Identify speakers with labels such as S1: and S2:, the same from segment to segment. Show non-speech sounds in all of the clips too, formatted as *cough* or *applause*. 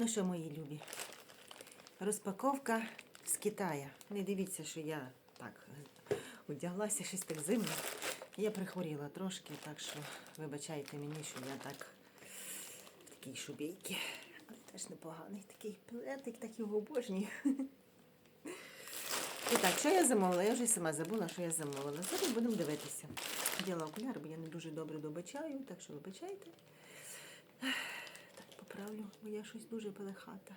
S1: Ну що, мої любі? Розпаковка з Китаю. Не дивіться, що я так одяглася щось так зимно. Я прихворіла трошки, так що вибачайте мені, що я так в такій шубейці. Але теж непоганий такий плетик, так його обожнюю. І так, що я замовила? Я вже сама забула, що я замовила. Зараз будемо дивитися. Діла окуляри, бо я не дуже добре добачаю, так що вибачайте. Так, поправлю, бо я щось дуже пелехата.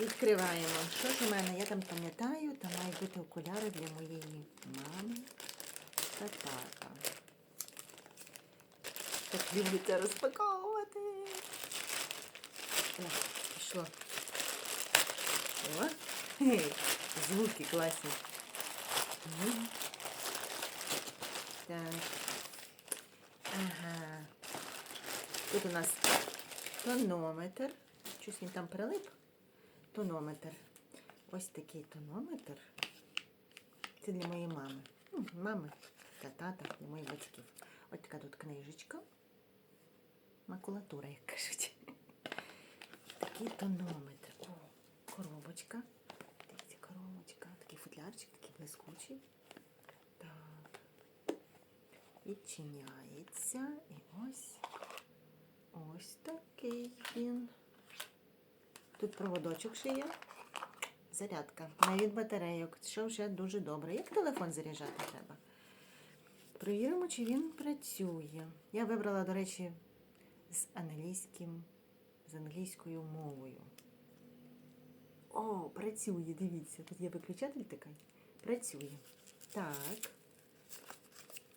S1: Відкриваємо. Що ж у мене? Я там пам'ятаю, там мають бути окуляри для моєї мами та тата. Так люблю це розпаковувати. О, пішло. О, звуки класні. Так. Ага. Тут у нас тонометр. Щось він там прилип. Тонометр. Ось такий тонометр. Це для моєї мами. Мами та тата, для моїх батьків. Ось така тут книжечка. Макулатура, як кажуть. Такий тонометр. О, коробочка. Дивіться, коробочка. Такий футлярчик, такий блискучий. Так. Відчиняється. І ось. Ось такий він. Тут проводочок ще є. Зарядка. Навіть батарейок. Що вже дуже добре. Як телефон заряджати треба? Провіримо, чи він працює. Я вибрала, до речі, з англійським, з англійською мовою. О, працює, дивіться. Тут є виключатель такий. Працює. Так.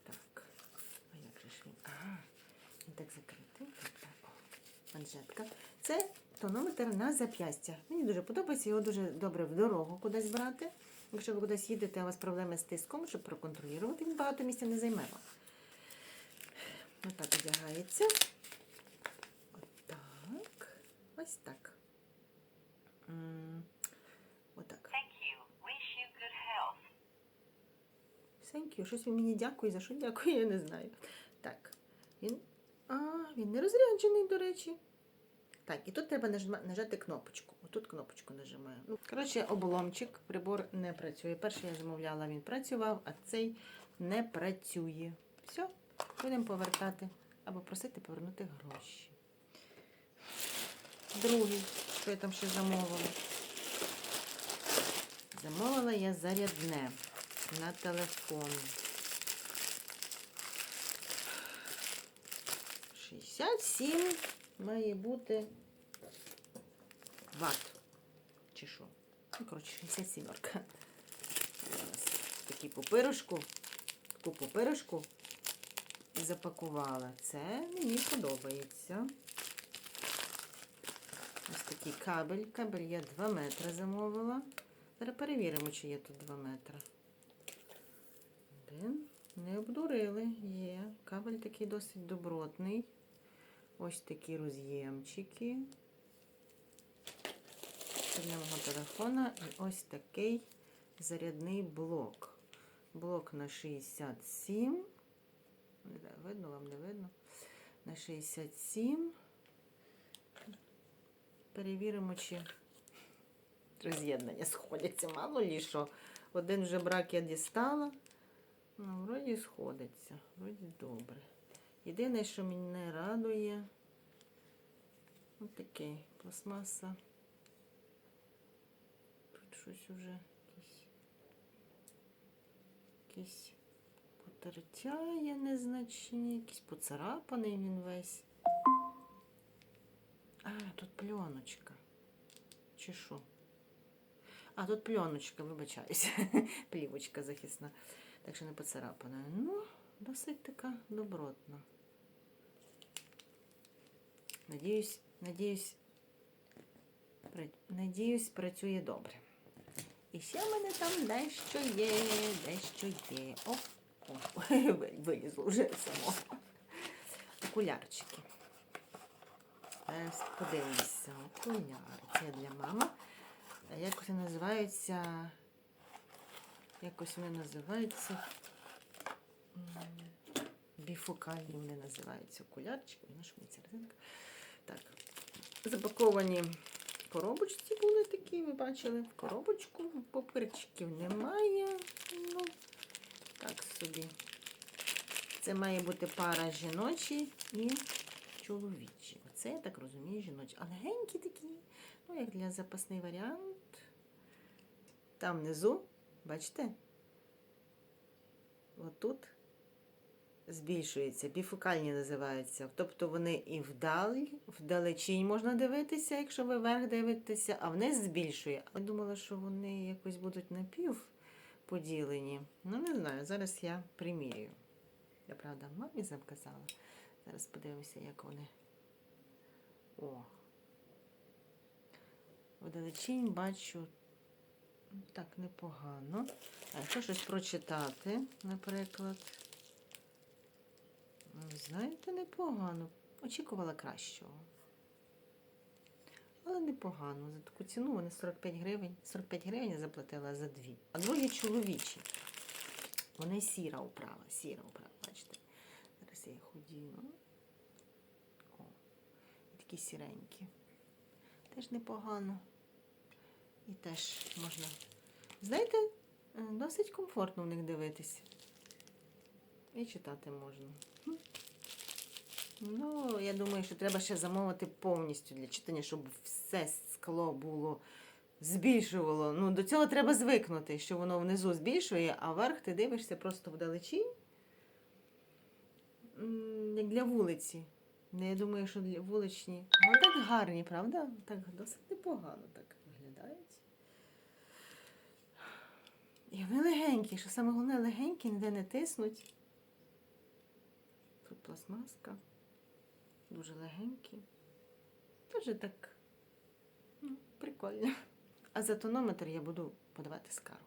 S1: Так. А як же ж він? Ага. Він так закритий. Манжетка. Це тонометр на зап'ястя. Мені дуже подобається, його дуже добре в дорогу кудись брати. Якщо ви кудись їдете, а у вас проблеми з тиском, щоб проконтролювати, він багато місця не займе вам. Отак одягається. Отак. Ось так. Отак.
S2: You.
S1: Thank you. Щось він мені дякує. За що дякую, я не знаю. Так. Він. А, він не розряджений, до речі. Так, і тут треба нажати кнопочку. Отут кнопочку нажимаю. Ну, коротше, обломчик, прибор не працює. Перший я замовляла, він працював, а цей не працює. Все, будемо повертати або просити повернути гроші. Другий, що я там ще замовила. Замовила я зарядне на телефон. 67 має бути ватт. Чи що? Ну, коротше, 67 орка. Такі пупирушку, таку пупирушку запакувала. Це мені подобається. Ось такий кабель. Кабель я 2 метри замовила. Зараз перевіримо, чи є тут 2 метри. Один. Не обдурили. Є. Кабель такий досить добротний. Ось такі роз'ємчики. Мого телефона. І ось такий зарядний блок. Блок на 67. Не знаю, видно, вам не видно. На 67. Перевіримо, чи роз'єднання сходяться. Мало лі що. Один вже брак я дістала. Ну, вроді сходиться. Вроді добре. Єдине, що мене радує, ось такий пластмаса. Тут щось уже якісь, якісь потертя незначні, якийсь поцарапаний він весь. А, тут пленочка. Чи що? А, тут пленочка, вибачаюся. *laughs* Плівочка захисна. Так що не поцарапана. Ну, досить така добротна. Надіюсь, надіюсь, надіюсь, працює добре. І ще в мене там дещо є, дещо є. О, о, *laughs* вилізло вже само. Окулярчики. Зараз подивимося. Окуляри. Для мами. Як вони називаються? Якось вони називаються. Біфокальні вони називаються окулярчики. Мені ця резинка? Так. запаковані коробочці були такі, ви бачили, коробочку папирчиків немає. Ну, так собі. Це має бути пара жіночі і чоловічі. Оце, я так розумію, жіночі. А легенькі такі, ну, як для запасний варіант. Там внизу, бачите? Отут збільшується, біфокальні називаються. Тобто вони і вдаль, вдалечінь можна дивитися, якщо ви вверх дивитеся, а вниз збільшує. Я думала, що вони якось будуть напів поділені. Ну, не знаю, зараз я примірюю. Я правда мамі заказала. Зараз подивимося, як вони. О. Вдалечінь бачу так непогано. А якщо щось прочитати, наприклад. Знаєте, непогано. Очікувала кращого. Але непогано. За таку ціну вони 45 гривень. 45 гривень я заплатила за дві. А другі чоловічі. Вони сіра управа, сіра управа, бачите. Зараз я їх одіну. О, такі сіренькі. Теж непогано. І теж можна. Знаєте, е, досить комфортно в них дивитися. І читати можна. Ну, я думаю, що треба ще замовити повністю для читання, щоб все скло було збільшувало. Ну, до цього треба звикнути, що воно внизу збільшує, а вверх ти дивишся просто вдалечінь. Як для вулиці. Ну, я думаю, що для вуличні. Вони так гарні, правда? Так досить непогано так виглядають. І вони легенькі, що саме головне легенькі, ніде не тиснуть. Тут пластмаска. Дуже легенькі. Дуже так ну, прикольно. А за тонометр я буду подавати скаргу.